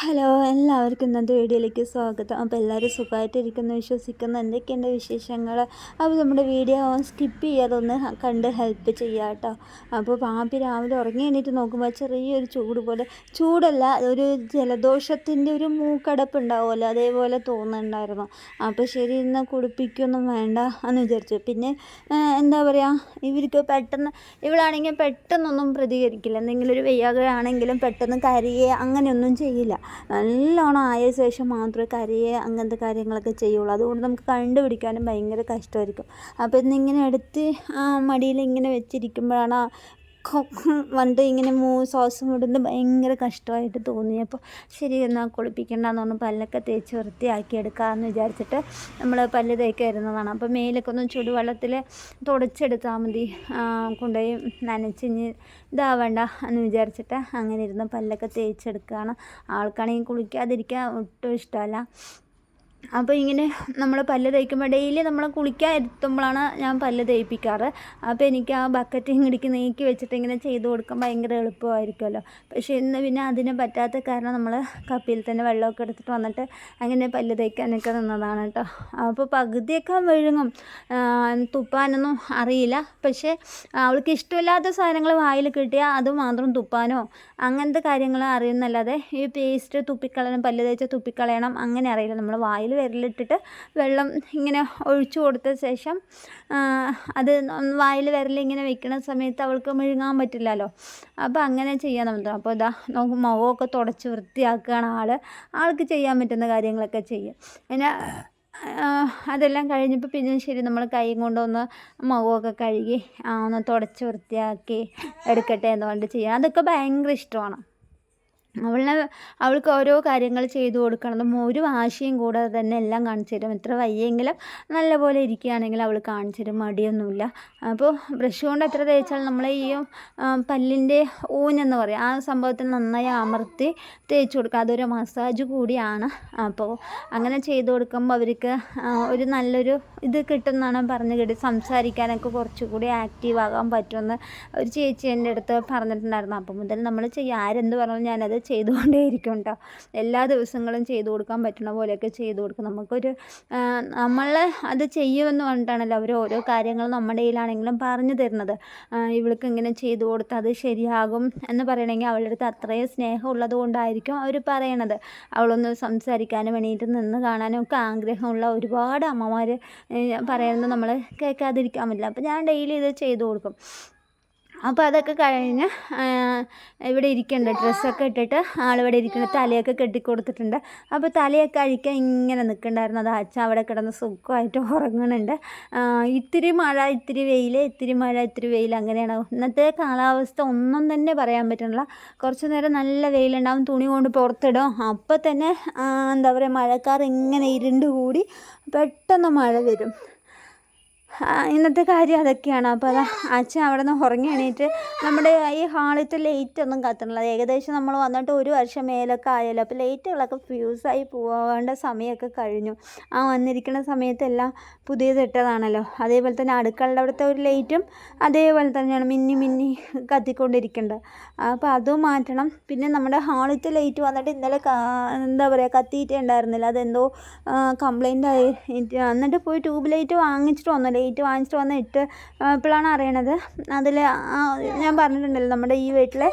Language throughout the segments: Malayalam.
ഹലോ എല്ലാവർക്കും ഇന്നത്തെ വീഡിയോയിലേക്ക് സ്വാഗതം. അപ്പോൾ എല്ലാവരും സുഖമായിട്ടിരിക്കുന്നു വിശ്വസിക്കുന്നു. എന്തൊക്കെയുണ്ട് വിശേഷങ്ങൾ? അപ്പോൾ നമ്മുടെ വീഡിയോ സ്കിപ്പ് ചെയ്യാതൊന്ന് കണ്ട് ഹെൽപ്പ് ചെയ്യാം കേട്ടോ. അപ്പോൾ പാപ്പി രാവിലെ ഉറങ്ങി എണീറ്റ് നോക്കുമ്പോൾ ചെറിയൊരു ചൂട് പോലെ ചൂടല്ല ഒരു ജലദോഷത്തിന്റെ ഒരു മൂക്കടപ്പ് ഉണ്ടാവുമല്ലോ അതേപോലെ തോന്നുന്നുണ്ടായിരുന്നു. അപ്പോൾ ശരി ഇന്ന് കുടിപ്പിക്കൊന്നും വേണ്ട എന്ന് വിചാരിച്ചു. പിന്നെ എന്താ പറയുക ഇവർക്ക് പെട്ടെന്ന് ഇവളാണെങ്കിൽ പെട്ടെന്നൊന്നും പ്രതികരിക്കില്ല. എന്തെങ്കിലും ഒരു വയ്യാകയാണെങ്കിലും പെട്ടെന്ന് കരയുക അങ്ങനെയൊന്നും ചെയ്യില്ല. നല്ലോണം ആയ ശേഷം മാത്രമേ കരയെ അങ്ങനത്തെ കാര്യങ്ങളൊക്കെ ചെയ്യുള്ളൂ. അതുകൊണ്ട് നമുക്ക് കണ്ടുപിടിക്കാനും ഭയങ്കര കഷ്ടമായിരിക്കും. അപ്പോൾ ഇന്നിങ്ങനെ എടുത്ത് ആ മടിയിൽ ഇങ്ങനെ വെച്ചിരിക്കുമ്പോഴാണ് വന്നിട്ട് ഇങ്ങനെ മൂ ശ്വാസം വിടുന്നത് ഭയങ്കര കഷ്ടമായിട്ട് തോന്നി. അപ്പോൾ ശരി എന്നാൽ കുളിപ്പിക്കണ്ടെന്ന് പറഞ്ഞു പല്ലൊക്കെ തേച്ച് വൃത്തിയാക്കി എടുക്കാമെന്ന് വിചാരിച്ചിട്ട് നമ്മൾ പല്ല് തേക്കായിരുന്നതാണ്. അപ്പോൾ മേലൊക്കെ ഒന്ന് ചുടുവെള്ളത്തിൽ തുടച്ചെടുത്താൽ മതി. കൊണ്ടുപോയി നനച്ചിഞ്ഞ് ഇതാവണ്ട എന്ന് വിചാരിച്ചിട്ട് അങ്ങനെ ഇരുന്ന് പല്ലൊക്കെ തേച്ചെടുക്കുകയാണ് ആൾക്കാണെങ്കിൽ കുളിക്കാതിരിക്കാൻ ഒട്ടും ഇഷ്ടമല്ല. അപ്പോൾ ഇങ്ങനെ നമ്മൾ പല്ല് തേക്കുമ്പോൾ ഡെയിലി നമ്മൾ കുളിക്കാൻ എത്തുമ്പോഴാണ് ഞാൻ പല്ല് തേപ്പിക്കാറ്. അപ്പോൾ എനിക്ക് ആ ബക്കറ്റ് ഇങ്ങടിക്ക് നീക്കി വെച്ചിട്ട് ഇങ്ങനെ ചെയ്ത് കൊടുക്കാൻ ഭയങ്കര എളുപ്പമായിരിക്കുമല്ലോ. പക്ഷേ ഇന്ന് പിന്നെ അതിന് പറ്റാത്ത കാരണം നമ്മൾ കപ്പിയിൽ തന്നെ വെള്ളമൊക്കെ എടുത്തിട്ട് വന്നിട്ട് അങ്ങനെ പല്ല് തേക്കാനൊക്കെ നിന്നതാണ് കേട്ടോ. അപ്പോൾ പകുതിയൊക്കെ വിഴുങ്ങും തുപ്പാനൊന്നും അറിയില്ല. പക്ഷേ അവൾക്ക് ഇഷ്ടമില്ലാത്ത സാധനങ്ങൾ വായിൽ കിട്ടിയാൽ അത് മാത്രം തുപ്പാനോ അങ്ങനത്തെ കാര്യങ്ങൾ അറിയുന്നല്ലാതെ ഈ പേസ്റ്റ് തുപ്പിക്കളയണം പല്ല് തേച്ച് തുപ്പിക്കളയണം അങ്ങനെ അറിയില്ല. നമ്മൾ വായിൽ വിരലിട്ടിട്ട് വെള്ളം ഇങ്ങനെ ഒഴിച്ചു കൊടുത്ത ശേഷം അത് വായിൽ വിരലിങ്ങനെ വെക്കുന്ന സമയത്ത് അവൾക്ക് മെഴുകാൻ പറ്റില്ലല്ലോ. അപ്പോൾ അങ്ങനെ ചെയ്യാൻ നമുക്ക് അപ്പോൾ ഇതാ നമുക്ക് മുഖമൊക്കെ തുടച്ച് വൃത്തിയാക്കുകയാണ് ആൾ ആൾക്ക് ചെയ്യാൻ പറ്റുന്ന കാര്യങ്ങളൊക്കെ ചെയ്യും. പിന്നെ അതെല്ലാം കഴിഞ്ഞപ്പോൾ പിന്നെ ശരി നമ്മൾ കൈ കൊണ്ടൊന്ന് മുഖമൊക്കെ കഴുകി ഒന്ന് തുടച്ച് വൃത്തിയാക്കി എടുക്കട്ടെ എന്ന് പറഞ്ഞിട്ട് ചെയ്യുക അതൊക്കെ ഭയങ്കര ഇഷ്ടമാണ്. അവളെ അവൾക്ക് ഓരോ കാര്യങ്ങൾ ചെയ്തു കൊടുക്കണം. ഒരു വാശിയും കൂടാതെ തന്നെ എല്ലാം കാണിച്ചു തരും. എത്ര വയ്യെങ്കിലും നല്ലപോലെ ഇരിക്കുകയാണെങ്കിൽ അവൾ കാണിച്ചു തരും. മടിയൊന്നുമില്ല. അപ്പോൾ ബ്രഷ് കൊണ്ട് എത്ര തേച്ചാൽ നമ്മൾ ഈ പല്ലിന്റെ ഊഞ്ഞെന്ന് പറയും. ആ സംഭവത്തിൽ നന്നായി അമർത്തി തേച്ച് കൊടുക്കുക. അതൊരു മസാജ് കൂടിയാണ്. അപ്പോൾ അങ്ങനെ ചെയ്തു കൊടുക്കുമ്പോൾ അവർക്ക് ഒരു നല്ലൊരു ഇത് കിട്ടുമെന്നാണ് പറഞ്ഞു കേട്ട് സംസാരിക്കാനൊക്കെ കുറച്ചുകൂടി ആക്റ്റീവ് ആകാൻ പറ്റുമെന്ന് ഒരു ചേച്ചി എന്റെ അടുത്ത് പറഞ്ഞിട്ടുണ്ടായിരുന്നു. അപ്പോൾ മുതൽ നമ്മൾ ചെയ്യുക ആരെന്ത് പറഞ്ഞാലും ഞാനത് ചെയ്തുകൊണ്ടേയിരിക്കും കേട്ടോ എല്ലാ ദിവസങ്ങളും ചെയ്തു കൊടുക്കാൻ പറ്റണ പോലെയൊക്കെ ചെയ്തു കൊടുക്കും. നമുക്കൊരു നമ്മൾ അത് ചെയ്യുമെന്ന് പറഞ്ഞിട്ടാണല്ലോ അവർ ഓരോ കാര്യങ്ങൾ നമ്മുടെ കയ്യിലാണെങ്കിലും പറഞ്ഞു തരുന്നത്. ഇവൾക്ക് ഇങ്ങനെ ചെയ്തു കൊടുത്താൽ അത് ശരിയാകും എന്ന് പറയണമെങ്കിൽ അവളുടെ അടുത്ത് അത്രയും സ്നേഹം ഉള്ളത് കൊണ്ടായിരിക്കും അവർ പറയണത്. അവളൊന്ന് സംസാരിക്കാനും വേണ്ടിയിട്ട് നിന്ന് കാണാനും ഒക്കെ ആഗ്രഹമുള്ള ഒരുപാട് അമ്മമാർ പറയുന്നത് നമ്മൾ കേൾക്കാതിരിക്കാൻ പറ്റില്ല. അപ്പോൾ ഞാൻ ഡെയിലി ഇത് ചെയ്തു കൊടുക്കും. അപ്പോൾ അതൊക്കെ കഴിഞ്ഞ് ഇവിടെ ഇരിക്കണ്ട. ഡ്രസ്സൊക്കെ ഇട്ടിട്ട് ആളിവിടെ ഇരിക്കുന്ന തലയൊക്കെ കെട്ടിക്കൊടുത്തിട്ടുണ്ട്. അപ്പോൾ തലയൊക്കെ അഴിക്കാൻ ഇങ്ങനെ നിൽക്കണ്ടായിരുന്നു. അത് അച്ഛൻ അവിടെ കിടന്ന് സുഖമായിട്ട് ഉറങ്ങുന്നുണ്ട് ഇത്തിരി മഴ ഇത്തിരി വെയിൽ ഇത്തിരി മഴ ഇത്തിരി വെയിൽ അങ്ങനെയാണ്. ഇന്നത്തെ കാലാവസ്ഥ ഒന്നും തന്നെ പറയാൻ പറ്റണില്ല. കുറച്ച് നേരം നല്ല വെയിലുണ്ടാവും. തുണി കൊണ്ട് പുറത്തിടും. അപ്പോൾ തന്നെ എന്താ പറയുക മഴക്കാർ ഇങ്ങനെ ഇരുണ്ട് കൂടി പെട്ടെന്ന് മഴ വരും. ഇന്നത്തെ കാര്യം അതൊക്കെയാണ്. അപ്പോൾ അതാ അച്ഛൻ അവിടെ നിന്ന് ഉറങ്ങി എണീറ്റ് നമ്മുടെ ഈ ഹാളിലത്തെ ലൈറ്റ് ഒന്നും കത്തണില്ല. ഏകദേശം നമ്മൾ വന്നിട്ട് ഒരു വർഷം മേലൊക്കെ ആയല്ലോ. അപ്പോൾ ലൈറ്റുകളൊക്കെ ഫ്യൂസായി പോകേണ്ട സമയമൊക്കെ കഴിഞ്ഞു. ആ വന്നിരിക്കുന്ന സമയത്തെല്ലാം പുതിയത് ഇട്ടതാണല്ലോ. അതേപോലെ തന്നെ അടുക്കളയുടെ അവിടുത്തെ ഒരു ലൈറ്റും അതേപോലെ തന്നെയാണ് മിന്നി മിന്നി കത്തിക്കൊണ്ടിരിക്കേണ്ടത് അപ്പോൾ അതും മാറ്റണം. പിന്നെ നമ്മുടെ ഹാളിലത്തെ ലൈറ്റ് വന്നിട്ട് ഇന്നലെ എന്താ പറയുക കത്തിയിട്ടേ ഉണ്ടായിരുന്നില്ല. അതെന്തോ കംപ്ലൈന്റ് ആയി. എന്നിട്ട് പോയി ട്യൂബ് ലൈറ്റ് വാങ്ങിച്ചിട്ട് വന്നു ലൈറ്റ് വാങ്ങിച്ചിട്ട് വന്ന് ഇട്ട് ഇപ്പോഴാണ് അറിയണത്. അതിൽ ഞാൻ പറഞ്ഞിട്ടുണ്ടല്ലോ നമ്മുടെ ഈ വീട്ടിലെ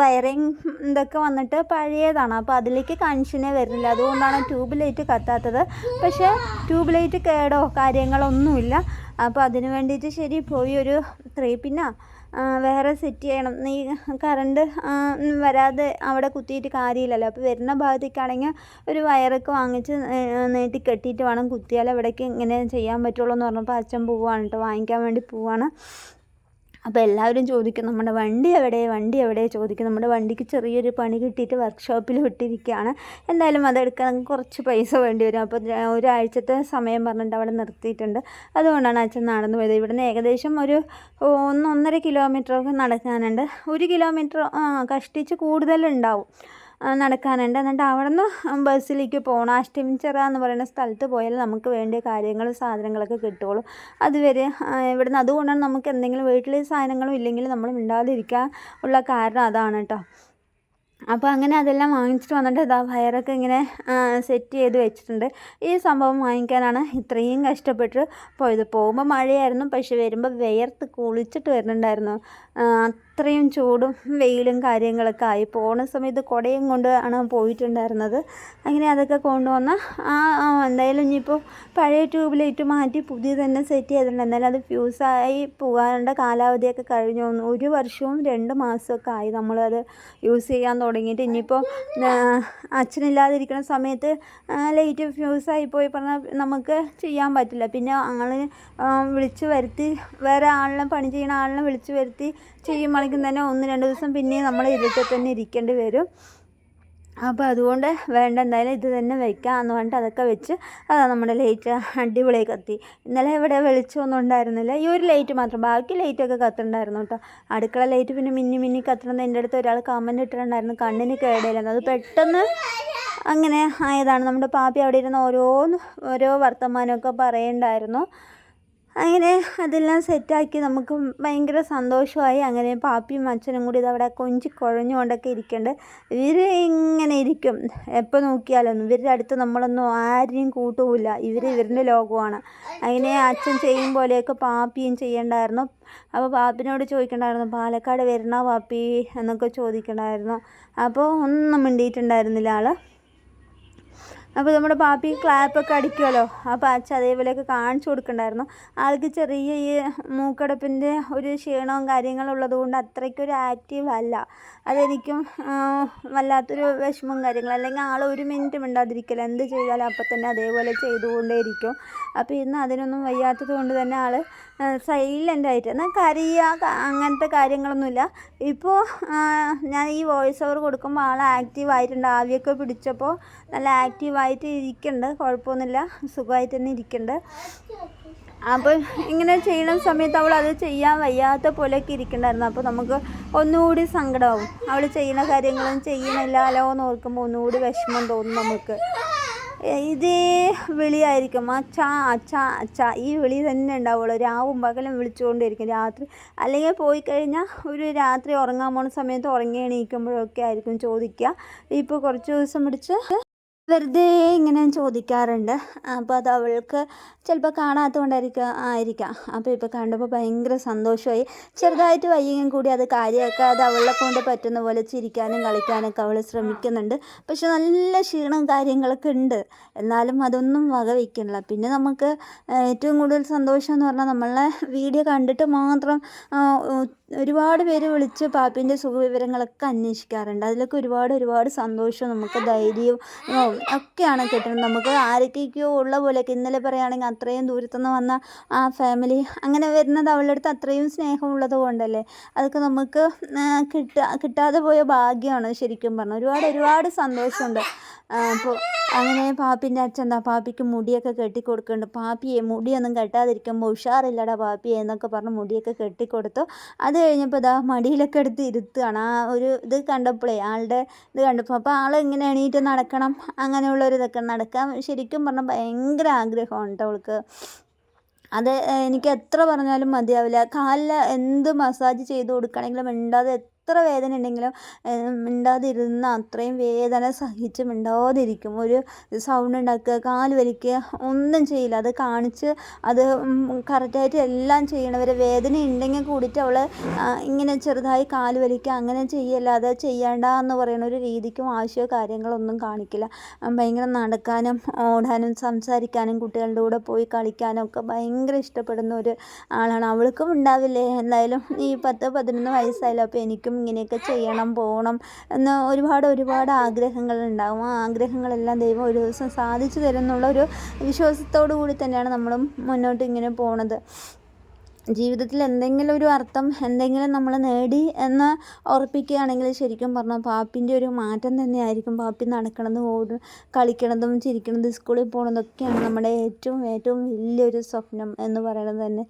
വയറിങ് ഇതൊക്കെ വന്നിട്ട് പഴയതാണ്. അപ്പോൾ അതിലേക്ക് കൺഷനെ വരുന്നില്ല. അതുകൊണ്ടാണ് ട്യൂബ് ലൈറ്റ് കത്താത്തത്. പക്ഷേ ട്യൂബ് ലൈറ്റ് കേടോ കാര്യങ്ങളൊന്നുമില്ല അപ്പോൾ അതിന് വേണ്ടിയിട്ട് ശരി പോയി ഒരു ത്രീ പിന്നാ വേറെ സെറ്റ് ചെയ്യണം. നീ കറണ്ട് വരാതെ അവിടെ കുത്തിയിട്ട് കാര്യമില്ലല്ലോ. അപ്പോൾ വരുന്ന ഭാഗത്തേക്കാണെങ്കിൽ ഒരു വയറൊക്കെ വാങ്ങിച്ച് നീട്ടി കെട്ടിയിട്ട് വേണം കുത്തിയാൽ അവിടേക്ക് ഇങ്ങനെ ചെയ്യാൻ പറ്റുള്ളൂ എന്ന് പറഞ്ഞപ്പോൾ അച്ഛൻ പോവുകയാണ് കേട്ടോ. വാങ്ങിക്കാൻ വേണ്ടി പോവുകയാണ്. അപ്പോൾ എല്ലാവരും ചോദിക്കും നമ്മുടെ വണ്ടി എവിടെ? വണ്ടി എവിടെ? ചോദിക്കും. നമ്മുടെ വണ്ടിക്ക് ചെറിയൊരു പണി കിട്ടിയിട്ട് വർക്ക്ഷോപ്പിൽ വിട്ടിരിക്കുകയാണ് എന്തായാലും അതെടുക്കാൻ കുറച്ച് പൈസ വേണ്ടി വരും. അപ്പോൾ ഒരാഴ്ചത്തെ സമയം പറഞ്ഞിട്ട് അവിടെ നിർത്തിയിട്ടുണ്ട്. അതുകൊണ്ടാണ് അച്ഛൻ നടന്നു പോയത്. ഇവിടുന്ന് ഏകദേശം ഒരു ഒന്നൊന്നര കിലോമീറ്ററൊക്കെ നടക്കാനുണ്ട്. ഒരു കിലോമീറ്റർ കഷ്ടിച്ച് കൂടുതലുണ്ടാവും. നടക്കാനുണ്ട്. എന്നിട്ട് അവിടെ നിന്ന് ബസ്സിലേക്ക് പോകണം അഷ്ടമിച്ചിറ എന്ന് പറയുന്ന സ്ഥലത്ത് പോയാൽ നമുക്ക് വേണ്ട കാര്യങ്ങൾ സാധനങ്ങളൊക്കെ കിട്ടുള്ളൂ അതുവരെ ഇവിടുന്ന് അതുകൊണ്ടാണ് നമുക്ക് എന്തെങ്കിലും വീട്ടിൽ സാധനങ്ങളും ഇല്ലെങ്കിൽ നമ്മൾ മിണ്ടാതിരിക്കാൻ ഉള്ള കാരണം അതാണ് കേട്ടോ. അപ്പോൾ അങ്ങനെ അതെല്ലാം വാങ്ങിച്ചിട്ട് വന്നിട്ട് ഇതാ വയറൊക്കെ ഇങ്ങനെ സെറ്റ് ചെയ്ത് വെച്ചിട്ടുണ്ട്. ഈ സംഭവം വാങ്ങിക്കാനാണ് ഇത്രയും കഷ്ടപ്പെട്ട് പോയത്. പോകുമ്പോൾ മഴയായിരുന്നു പക്ഷെ വരുമ്പോൾ വിയർത്ത് കുളിച്ചിട്ട് വരുന്നുണ്ടായിരുന്നു. അത്രയും ചൂടും വെയിലും കാര്യങ്ങളൊക്കെ ആയി. പോണ സമയത്ത് കുടയും കൊണ്ട് ആണ് പോയിട്ടുണ്ടായിരുന്നത്. അങ്ങനെ അതൊക്കെ കൊണ്ടുവന്ന് ആ എന്തായാലും ഇനിയിപ്പോൾ പഴയ ട്യൂബ് ലൈറ്റ് മാറ്റി പുതിയ തന്നെ സെറ്റ് ചെയ്തിട്ടുണ്ട്. എന്നാലും അത് ഫ്യൂസായി പോകാനുള്ള കാലാവധിയൊക്കെ കഴിഞ്ഞു. ഒരു വർഷവും രണ്ട് മാസമൊക്കെ ആയി നമ്മളത് യൂസ് ചെയ്യാൻ തുടങ്ങിയിട്ട്. ഇനിയിപ്പോൾ അച്ഛനില്ലാതിരിക്കുന്ന സമയത്ത് ലൈറ്റ് ഫ്യൂസായി പോയി പറഞ്ഞാൽ നമുക്ക് ചെയ്യാൻ പറ്റില്ല. പിന്നെ അങ്ങനെ വിളിച്ചു വരുത്തി വേറെ ആളിനെ പണി ചെയ്യുന്ന ആളിനെ വിളിച്ചു വരുത്തി ചെയ്യുമ്പോഴേക്കും തന്നെ ഒന്ന് രണ്ട് ദിവസം പിന്നെ നമ്മൾ ഇരുട്ടിൽ തന്നെ ഇരിക്കേണ്ടി വരും. അപ്പോൾ അതുകൊണ്ട് വേണ്ട എന്തായാലും ഇത് തന്നെ വയ്ക്കാം എന്ന് പറഞ്ഞിട്ട് അതൊക്കെ വെച്ച് അതാ നമ്മുടെ ലൈറ്റ് അടിപൊളിയായി കത്തി. ഇന്നലെ ഇവിടെ വെളിച്ചമൊന്നും ഉണ്ടായിരുന്നില്ല. ഈ ഒരു ലൈറ്റ് മാത്രം ബാക്കി ലൈറ്റൊക്കെ കത്തുണ്ടായിരുന്നു കേട്ടോ. അടുക്കള ലൈറ്റ് പിന്നെ മിന്നി മിന്നി കത്തണം എന്റെ അടുത്ത് ഒരാൾ കമന്റ് ഇട്ടിട്ടുണ്ടായിരുന്നു. കണ്ണിന് കേടില്ലെന്ന് അത് പെട്ടെന്ന് അങ്ങനെ ആയതാണ്. നമ്മുടെ പാപ്പി അവിടെ ഇരുന്ന് ഓരോന്ന് ഓരോ വർത്തമാനമൊക്കെ പറയണ്ടായിരുന്നു. അങ്ങനെ അതെല്ലാം സെറ്റാക്കി നമുക്ക് ഭയങ്കര സന്തോഷമായി. അങ്ങനെ പാപ്പിയും അച്ഛനും കൂടി ഇതവിടെ കൊഞ്ചി കുഴഞ്ഞുകൊണ്ടൊക്കെ ഇരിക്കുന്നുണ്ട് ഇവർ ഇങ്ങനെ ഇരിക്കും. എപ്പോൾ നോക്കിയാലൊന്നും ഇവരുടെ അടുത്ത് നമ്മളൊന്നും ആരെയും കൂട്ടുമില്ല ഇവർ ഇവരുടെ ലോകമാണ്. അങ്ങനെ അച്ഛൻ ചെയ്യും പോലെയൊക്കെ പാപ്പിയും ചെയ്യണ്ടായിരുന്നു. അപ്പോൾ പാപ്പിനോട് ചോദിക്കണ്ടായിരുന്നു പാലക്കാട് വരണ പാപ്പി? എന്നൊക്കെ ചോദിക്കണ്ടായിരുന്നു. അപ്പോൾ ഒന്നും മിണ്ടിയിട്ടുണ്ടായിരുന്നില്ല ആൾ അപ്പോൾ നമ്മുടെ പാപ്പി ക്ലാപ്പൊക്കെ അടിക്കുമല്ലോ അപ്പോൾ അച്ഛൻ അതേപോലെയൊക്കെ കാണിച്ചു കൊടുക്കണ്ടായിരുന്നു. ആൾക്ക് ചെറിയ ഈ മൂക്കടപ്പിന്റെ ഒരു ക്ഷീണവും കാര്യങ്ങളും ഉള്ളതുകൊണ്ട് അത്രയ്ക്കൊരു ആക്റ്റീവ് അല്ല. അതെനിക്കും വല്ലാത്തൊരു വിഷമം കാര്യങ്ങൾ അല്ലെങ്കിൽ ആൾ ഒരു മിനിറ്റ് മിണ്ടാതിരിക്കില്ല എന്ത് ചെയ്താലും അപ്പം തന്നെ അതേപോലെ ചെയ്തുകൊണ്ടേയിരിക്കും. അപ്പോൾ ഇന്ന് അതിനൊന്നും വയ്യാത്തത് കൊണ്ട് തന്നെ ആൾ സൈലന്റ് ആയിട്ട്. എന്നാൽ കരയുക അങ്ങനത്തെ കാര്യങ്ങളൊന്നുമില്ല. ഇപ്പോൾ ഞാൻ ഈ വോയിസ് ഓവർ കൊടുക്കുമ്പോൾ ആൾ ആക്റ്റീവ് ആയിട്ടുണ്ട്. ആവിയൊക്കെ പിടിച്ചപ്പോൾ നല്ല ആക്റ്റീവായിട്ട് ഇരിക്കുന്നുണ്ട് കുഴപ്പമൊന്നുമില്ല. സുഖമായിട്ട് തന്നെ ഇരിക്കുന്നുണ്ട് അപ്പോൾ ഇങ്ങനെ ചെയ്യുന്ന സമയത്ത് അവൾ അത് ചെയ്യാൻ വയ്യാത്ത പോലെയൊക്കെ ഇരിക്കണ്ടായിരുന്നു. അപ്പോൾ നമുക്ക് ഒന്നുകൂടി സങ്കടമാവും. അവൾ ചെയ്യുന്ന കാര്യങ്ങളും ചെയ്യണില്ലല്ലോ എന്ന് ഓർക്കുമ്പോൾ ഒന്നുകൂടി വിഷമം തോന്നും നമുക്ക്. ഇതേ വിളിയായിരിക്കും. അച്ഛാ അച്ഛാ അച്ഛാ ഈ വിളി തന്നെ ഉണ്ടാവുള്ളൂ. രാവും പകലും വിളിച്ചുകൊണ്ടിരിക്കും രാത്രി. അല്ലെങ്കിൽ പോയി കഴിഞ്ഞാൽ ഒരു രാത്രി ഉറങ്ങാൻ പോണ സമയത്ത് ഉറങ്ങി എണീക്കുമ്പോഴൊക്കെ ആയിരിക്കും ചോദിക്കുക. ഇപ്പോൾ കുറച്ച് ദിവസം പിടിച്ച് വെറുതെ ഇങ്ങനെ ചോദിക്കാറുണ്ട്. അപ്പോൾ അത് അവൾക്ക് ചിലപ്പോൾ കാണാത്തത് കൊണ്ടായിരിക്കും ആയിരിക്കാം. അപ്പോൾ ഇപ്പോൾ കണ്ടപ്പോൾ ഭയങ്കര സന്തോഷമായി. ചെറുതായിട്ട് വയ്യെങ്കിലും കൂടി അത് കാര്യമാക്കാതെ അവളെ കൊണ്ട് പറ്റുന്ന പോലെ ചിരിക്കാനും കളിക്കാനൊക്കെ അവൾ ശ്രമിക്കുന്നുണ്ട്. പക്ഷെ നല്ല ക്ഷീണം കാര്യങ്ങളൊക്കെ ഉണ്ട്. എന്നാലും അതൊന്നും വക വയ്ക്കണില്ല പിന്നെ നമുക്ക് ഏറ്റവും കൂടുതൽ സന്തോഷം എന്ന് പറഞ്ഞാൽ നമ്മളെ വീഡിയോ കണ്ടിട്ട് മാത്രം ഒരുപാട് പേര് വിളിച്ച് പാപ്പിന്റെ സുഖവിവരങ്ങളൊക്കെ അന്വേഷിക്കാറുണ്ട്. അതിലൊക്കെ ഒരുപാട് ഒരുപാട് സന്തോഷവും നമുക്ക് ധൈര്യവും ഒക്കെയാണ് കിട്ടുന്നത്. നമുക്ക് ആരൊക്കെയൊക്കെയോ ഉള്ള പോലെയൊക്കെ ഇന്നലെ പറയുകയാണെങ്കിൽ അത്രയും ദൂരത്തുനിന്ന് വന്ന ആ ഫാമിലി അങ്ങനെ വരുന്നത് അവളുടെ അടുത്ത് അത്രയും സ്നേഹമുള്ളത് കൊണ്ടല്ലേ? അതൊക്കെ നമുക്ക് കിട്ടാ കിട്ടാതെ പോയ ഭാഗ്യമാണ് ശരിക്കും പറഞ്ഞാൽ. ഒരുപാട് ഒരുപാട് സന്തോഷമുണ്ട്. അപ്പോൾ അങ്ങനെ പാപ്പിന്റെ അച്ഛൻ എന്താ പാപ്പിക്ക് മുടിയൊക്കെ കെട്ടി കൊടുക്കുന്നുണ്ട് പാപ്പിയെ മുടിയൊന്നും കെട്ടാതിരിക്കുമ്പോൾ ഉഷാറില്ലടാ പാപ്പിയെ എന്നൊക്കെ പറഞ്ഞ് മുടിയൊക്കെ കെട്ടിക്കൊടുത്തു. അത് കഴിഞ്ഞപ്പോൾ ഇതാ മടിയിലൊക്കെ എടുത്ത് ഇരുത്തുകയാണ് ആ ഒരു ഇത് കണ്ടപ്പോഴേ ആളുടെ ഇത് കണ്ടപ്പോൾ അപ്പോൾ ആൾ ഇങ്ങനെ എണീറ്റ് നടക്കണം അങ്ങനെയുള്ളൊരു ഇതൊക്കെ നടക്കാൻ ശരിക്കും പറഞ്ഞാൽ ഭയങ്കര ആഗ്രഹമാണ് കേട്ടോ അവൾക്ക്. അത് എനിക്ക് എത്ര പറഞ്ഞാലും മതിയാവില്ല. കാലിൽ എന്ത് മസാജ് ചെയ്ത് കൊടുക്കണമെങ്കിലും മിണ്ടാതെ എത്ര വേദന ഉണ്ടെങ്കിലും മിണ്ടാതിരുന്ന അത്രയും വേദന സഹിച്ച് മിണ്ടാതിരിക്കും. ഒരു സൗണ്ട് ഉണ്ടാക്കുക കാൽ വലിക്കുക ഒന്നും ചെയ്യില്ല. അത് കാണിച്ച് അത് കറക്റ്റായിട്ട് എല്ലാം ചെയ്യണവരെ വേദന ഉണ്ടെങ്കിൽ കൂടിയിട്ട് അവൾ ഇങ്ങനെ ചെറുതായി കാൽ വലിക്കുക അങ്ങനെ ചെയ്യല്ലാതെ ചെയ്യേണ്ട എന്ന് പറയുന്ന ഒരു രീതിക്കും ആവശ്യമോ കാര്യങ്ങളൊന്നും കാണിക്കില്ല. ഭയങ്കര നടക്കാനും ഓടാനും സംസാരിക്കാനും കുട്ടികളുടെ കൂടെ പോയി കളിക്കാനും ഒക്കെ ഭയങ്കര ഇഷ്ടപ്പെടുന്ന ഒരു ആളാണ്. അവൾക്കും ഉണ്ടാവില്ലേ? എന്തായാലും ഈ പത്ത് പതിനൊന്ന് വയസ്സായാലും അപ്പോൾ എനിക്കും ഇങ്ങനെയൊക്കെ ചെയ്യണം പോകണം എന്ന് ഒരുപാട് ഒരുപാട് ആഗ്രഹങ്ങൾ ഉണ്ടാകും ആ ആഗ്രഹങ്ങളെല്ലാം ദൈവം ഒരു ദിവസം സാധിച്ചു തരും എന്നുള്ള ഒരു വിശ്വാസത്തോടു കൂടി തന്നെയാണ് നമ്മളും മുന്നോട്ട് ഇങ്ങനെ പോണത്. ജീവിതത്തിൽ എന്തെങ്കിലും ഒരു അർത്ഥം എന്തെങ്കിലും നമ്മൾ നേടി എന്ന് ഉറപ്പിക്കുകയാണെങ്കിൽ ശരിക്കും പറഞ്ഞാൽ പാപ്പിന്റെ ഒരു മാറ്റം തന്നെയായിരിക്കും. പാപ്പി നടക്കണതും ഓടും കളിക്കണതും ചിരിക്കണതും സ്കൂളിൽ പോകണതൊക്കെയാണ് നമ്മുടെ ഏറ്റവും ഏറ്റവും വലിയൊരു സ്വപ്നം എന്ന് പറയുന്നത് തന്നെ.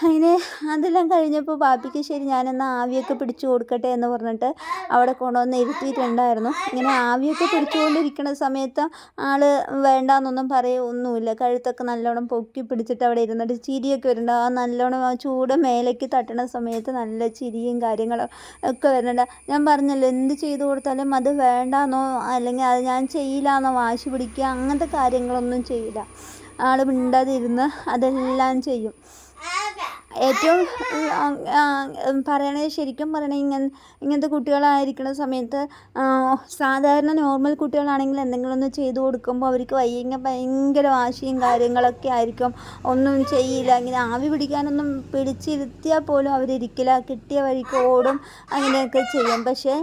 അങ്ങനെ അതെല്ലാം കഴിഞ്ഞപ്പോൾ ബാപ്പിക്ക് ശരി ഞാനെന്നാൽ ആവിയൊക്കെ പിടിച്ചു കൊടുക്കട്ടെ എന്ന് പറഞ്ഞിട്ട് അവിടെ കൊണ്ടുവന്ന് ഇരുത്തിയിട്ടുണ്ടായിരുന്നു. ഇങ്ങനെ ആവിയൊക്കെ പിടിച്ചുകൊണ്ടിരിക്കുന്ന സമയത്ത് ആൾ വേണ്ടാന്നൊന്നും പറയുമൊന്നുമില്ല കഴുത്തൊക്കെ നല്ലോണം പൊക്കി പിടിച്ചിട്ട് അവിടെ ഇരുന്നിട്ട് ചിരിയൊക്കെ വരുന്നുണ്ട്. ആ നല്ലോണം ആ ചൂട് മേലേക്ക് തട്ടണ സമയത്ത് നല്ല ചിരിയും കാര്യങ്ങളും ഒക്കെ വരുന്നുണ്ട്. ഞാൻ പറഞ്ഞല്ലോ എന്ത് ചെയ്തു കൊടുത്താലും അത് വേണ്ടാന്നോ അല്ലെങ്കിൽ അത് ഞാൻ ചെയ്യില്ലാന്നോ വാശി പിടിക്കുക അങ്ങനത്തെ കാര്യങ്ങളൊന്നും ചെയ്യില്ല. ആൾ മിണ്ടാതിരുന്ന് അതെല്ലാം ചെയ്യും. ഏറ്റവും പറയണത് ശരിക്കും പറയണത് ഇങ്ങനെ ഇങ്ങനത്തെ കുട്ടികളായിരിക്കുന്ന സമയത്ത് സാധാരണ നോർമൽ കുട്ടികളാണെങ്കിൽ എന്തെങ്കിലും ഒന്ന് ചെയ്ത് കൊടുക്കുമ്പോൾ അവർക്ക് ഭയങ്കര ഭയങ്കര വാശിയും കാര്യങ്ങളൊക്കെ ആയിരിക്കും. ഒന്നും ചെയ്യില്ല. ഇങ്ങനെ ആവി പിടിക്കാനൊന്നും പിടിച്ചിരുത്തിയാൽ പോലും അവരിരിക്കില്ല കിട്ടിയ വഴിക്ക് ഓടും. അങ്ങനെയൊക്കെ ചെയ്യും. പക്ഷേ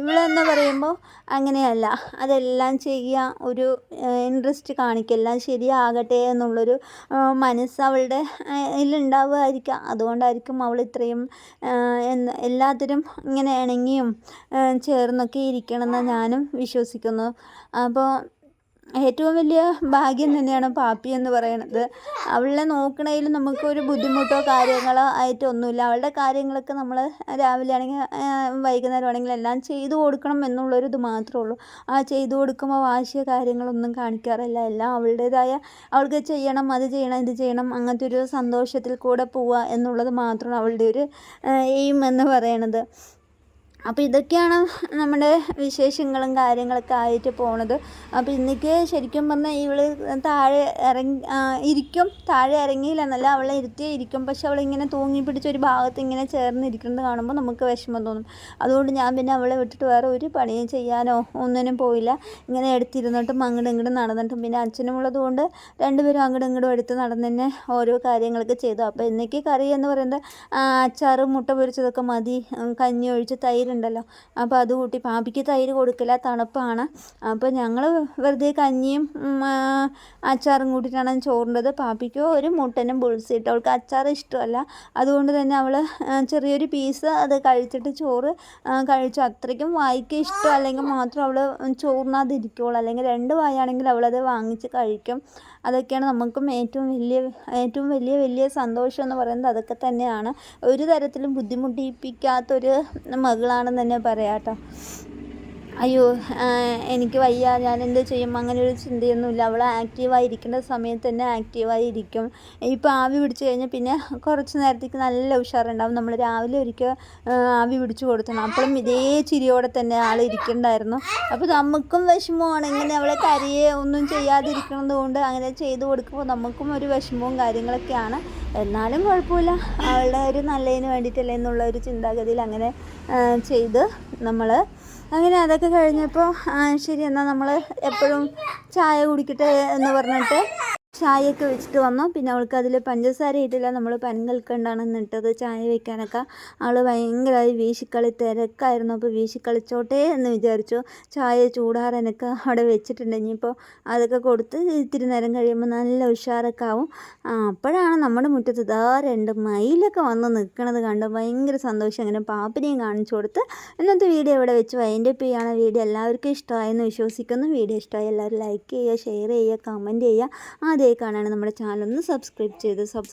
ഇവളെന്ന് പറയുമ്പോൾ അങ്ങനെയല്ല. അതെല്ലാം ചെയ്യുക ഒരു ഇൻട്രസ്റ്റ് കാണിക്കുക എല്ലാം ശരിയാകട്ടെ എന്നുള്ളൊരു മനസ്സ് അവളുടെ ഇതിലുണ്ടാവുമായിരിക്കാം അതുകൊണ്ടായിരിക്കും അവൾ ഇത്രയും എല്ലാത്തിനും ഇങ്ങനെ ഇണങ്ങിയും ചേർന്നൊക്കെ ഇരിക്കണമെന്ന് ഞാനും വിശ്വസിക്കുന്നു. അപ്പോൾ ഏറ്റവും വലിയ ഭാഗ്യം തന്നെയാണ് പാപ്പി എന്ന് പറയുന്നത് അവളെ നോക്കണതിൽ നമുക്കൊരു ബുദ്ധിമുട്ടോ കാര്യങ്ങളോ ആയിട്ടൊന്നുമില്ല അവളുടെ കാര്യങ്ങളൊക്കെ നമ്മൾ രാവിലെ ആണെങ്കിൽ വൈകുന്നേരം ആണെങ്കിൽ എല്ലാം ചെയ്തു കൊടുക്കണം എന്നുള്ളൊരിത് മാത്രമേ ഉള്ളൂ. ആ ചെയ്തു കൊടുക്കുമ്പോൾ വാശിയ കാര്യങ്ങളൊന്നും കാണിക്കാറില്ല. എല്ലാം അവളുടേതായ അവൾക്ക് ചെയ്യണം അത് ചെയ്യണം ഇത് ചെയ്യണം അങ്ങനത്തെ ഒരു സന്തോഷത്തിൽ കൂടെ പോവുക എന്നുള്ളത് മാത്രമാണ് അവളുടെ ഒരു എയിം എന്ന് പറയണത്. അപ്പോൾ ഇതൊക്കെയാണ് നമ്മുടെ വിശേഷങ്ങളും കാര്യങ്ങളൊക്കെ ആയിട്ട് പോണത്. അപ്പോൾ ഇന്നേക്ക് ശരിക്കും പറഞ്ഞാൽ ഇവൾ താഴെ ഇറങ്ങി ഇരിക്കും. താഴെ ഇറങ്ങിയില്ല എന്നല്ല അവളെ ഇരുത്തിയേ ഇരിക്കും. പക്ഷെ അവളിങ്ങനെ തൂങ്ങി പിടിച്ച ഒരു ഭാഗത്ത് ഇങ്ങനെ ചേർന്നിരിക്കുന്നത് കാണുമ്പോൾ നമുക്ക് വിഷമം തോന്നും. അതുകൊണ്ട് ഞാൻ പിന്നെ അവളെ വിട്ടിട്ട് വേറെ ഒരു പണിയും ചെയ്യാനോ ഒന്നിനും പോയില്ല. ഇങ്ങനെ എടുത്തിരുന്നിട്ടും അങ്ങോട്ടും ഇങ്ങോട്ടും നടന്നിട്ടും. പിന്നെ അച്ഛനും ഉള്ളത് കൊണ്ട് രണ്ടുപേരും അങ്ങോട്ടും ഇങ്ങോട്ടും എടുത്ത് നടന്ന് തന്നെ ഓരോ കാര്യങ്ങളൊക്കെ ചെയ്തു. അപ്പോൾ ഇന്നേക്ക് കറി എന്ന് പറയുന്നത് അച്ചാറും മുട്ട പൊരിച്ചതൊക്കെ മതി. കഞ്ഞി ഒഴിച്ച് തൈര് ഉണ്ടല്ലോ അപ്പോൾ അത് കൂട്ടി പാപ്പിക്ക് തൈര് കൊടുക്കില്ല തണുപ്പാണ്. അപ്പോൾ ഞങ്ങൾ വെറുതെ കഞ്ഞിയും അച്ചാറും കൂട്ടിയിട്ടാണ് ചോറിന്റെത്. പാപ്പിക്കോ ഒരു മുട്ടനും പൊളിച്ചിട്ട് അവൾക്ക് അച്ചാർ ഇഷ്ടമല്ല. അതുകൊണ്ട് തന്നെ അവൾ ചെറിയൊരു പീസ് അത് കഴിച്ചിട്ട് ചോറ് കഴിച്ചു. അത്രയ്ക്കും വായിക്ക് ഇഷ്ടം. അല്ലെങ്കിൽ മാത്രം അവൾ ചോറിനകത്ത് അല്ലെങ്കിൽ രണ്ട് വായാണെങ്കിൽ അവളത് വാങ്ങിച്ച് കഴിക്കും. അതൊക്കെയാണ് നമുക്കും ഏറ്റവും വലിയ ഏറ്റവും വലിയ വലിയ സന്തോഷം എന്ന് പറയുന്നത് അതൊക്കെ തന്നെയാണ്. ഒരു തരത്തിലും ബുദ്ധിമുട്ടിപ്പിക്കാത്തൊരു മകളാണെന്ന് തന്നെ പറയാം കേട്ടോ. അയ്യോ എനിക്ക് വയ്യ. ഞാൻ എന്ത് ചെയ്യും? അങ്ങനെ ഒരു ചിന്തയൊന്നുമില്ല. അവൾ ആക്റ്റീവായി ഇരിക്കേണ്ട സമയത്ത് തന്നെ ആക്റ്റീവായി ഇരിക്കും ഇപ്പോൾ ആവി പിടിച്ച് കഴിഞ്ഞാൽ പിന്നെ കുറച്ച് നേരത്തേക്ക് നല്ല ഉഷാറുണ്ടാവും. നമ്മൾ രാവിലെ ഒരിക്കൽ ആവി പിടിച്ച് കൊടുത്തണം അപ്പോഴും ഇതേ ചിരിയോടെ തന്നെ ആൾ ഇരിക്കണ്ടായിരുന്നു. അപ്പോൾ നമുക്കും വിഷമമാണ്. ഇങ്ങനെ അവളെ കരിയെ ഒന്നും ചെയ്യാതിരിക്കുന്നത് കൊണ്ട് അങ്ങനെ ചെയ്തു കൊടുക്കുമ്പോൾ നമുക്കും ഒരു വിഷമവും കാര്യങ്ങളൊക്കെയാണ്. എന്നാലും കുഴപ്പമില്ല. അവളുടെ ഒരു നല്ലതിന് വേണ്ടിയിട്ടല്ലേ എന്നുള്ള ഒരു ചിന്താഗതിയിൽ അങ്ങനെ ചെയ്ത് നമ്മൾ അങ്ങനെ അതൊക്കെ കഴിഞ്ഞപ്പോൾ ശരി എന്നാൽ നമ്മൾ എപ്പോഴും ചായ കുടിക്കട്ടെ എന്ന് പറഞ്ഞിട്ട് ചായയൊക്കെ വെച്ചിട്ട് വന്നു? പിന്നെ അവൾക്ക് അതിൽ പഞ്ചസാര ഇട്ടില്ല. നമ്മൾ പനങ്കൽക്കണ്ടാണ് നിട്ടത് ചായ വെക്കാനൊക്കെ. അവൾ ഭയങ്കരമായി വീശിക്കളി തിരക്കായിരുന്നു. അപ്പോൾ വീശിക്കളിച്ചോട്ടെ എന്ന് വിചാരിച്ചു. ചായ ചൂടാറാനൊക്കെ അവിടെ വെച്ചിട്ടുണ്ട്. ഇനിയിപ്പോൾ അതൊക്കെ കൊടുത്ത് ഇത്തിരി നേരം കഴിയുമ്പോൾ നല്ല ഉഷാറൊക്കെ ആവും. അപ്പോഴാണ് നമ്മുടെ മുറ്റത്ത് ഇതാ രണ്ട് മയിലൊക്കെ വന്ന് നിൽക്കണത് കണ്ട് ഭയങ്കര സന്തോഷം. അങ്ങനെ പാപ്പിനെയും കാണിച്ചു കൊടുത്ത് ഇന്നത്തെ വീഡിയോ ഇവിടെ വെച്ച് വൈൻഡപ്പ് ആണ് വീഡിയോ എല്ലാവർക്കും ഇഷ്ടമായെന്ന് വിശ്വസിക്കുന്നു. വീഡിയോ ഇഷ്ടമായി എല്ലാവരും ലൈക്ക് ചെയ്യുക ഷെയർ ചെയ്യുക കമന്റ് ചെയ്യുക. ആദ്യമായി കാണാണ് നമ്മുടെ ചാനൽ ഒന്ന് സബ്സ്ക്രൈബ് ചെയ്ത് സബ്